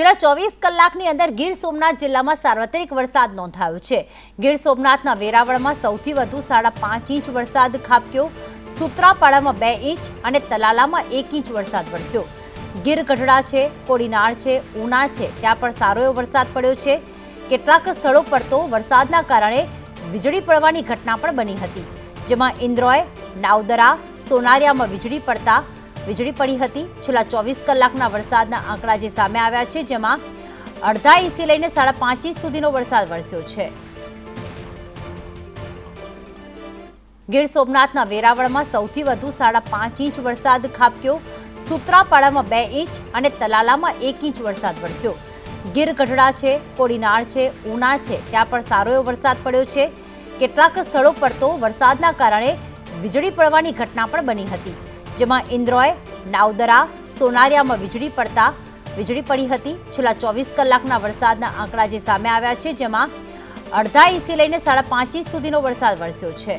છેલ્લા ચોવીસ કલાકની અંદર ગીર સોમનાથ જિલ્લામાં સાર્વત્રિક વરસાદ નોંધાયો છે. ગીર સોમનાથના વેરાવળમાં સૌથી વધુ સાડા પાંચ ઇંચ વરસાદ ખાબક્યો. સુત્રાપાડામાં બે ઇંચ અને તલાલામાં એક ઇંચ વરસાદ વરસ્યો. ગીર ગઢડા છે, કોડીનાર છે, ઉના છે, ત્યાં પણ સારો એવો વરસાદ પડ્યો છે. કેટલાક સ્થળો પર તો વરસાદના કારણે વીજળી પડવાની ઘટના પણ બની હતી. જેમાં ઇન્દ્રોય નાવદરા, સોનારિયામાં વીજળી પડતા વીજળી પડી હતી. છેલ્લા ચોવીસ કલાકના વરસાદના આંકડા જે સામે આવ્યા છે, જેમાં અડધા ઇંચથી લઈને સાડા પાંચ ઇંચ સુધીનો વરસાદ વરસ્યો છે. ગીર સોમનાથના વેરાવળમાં સૌથી વધુ સાડા પાંચ ઇંચ વરસાદ ખાબક્યો. સુત્રાપાડામાં બે ઇંચ અને તલાલામાં એક ઇંચ વરસાદ વરસ્યો. ગીર ગઢડા છે, કોડીનાર છે, ઉના છે, ત્યાં પણ સારો એવો વરસાદ પડ્યો છે. કેટલાક સ્થળો પર તો વરસાદના કારણે વીજળી પડવાની ઘટના પણ બની હતી. જેમાં ઇન્દ્રોય નાવદરા સોનારિયામાં વીજળી પડતા વીજળી પડી હતી. છેલ્લા ચોવીસ કલાકના વરસાદના આંકડા જે સામે આવ્યા છે, જેમાં અડધા ઇંચથી લઈને સાડા પાંચ ઇંચ સુધીનો વરસાદ વરસ્યો છે.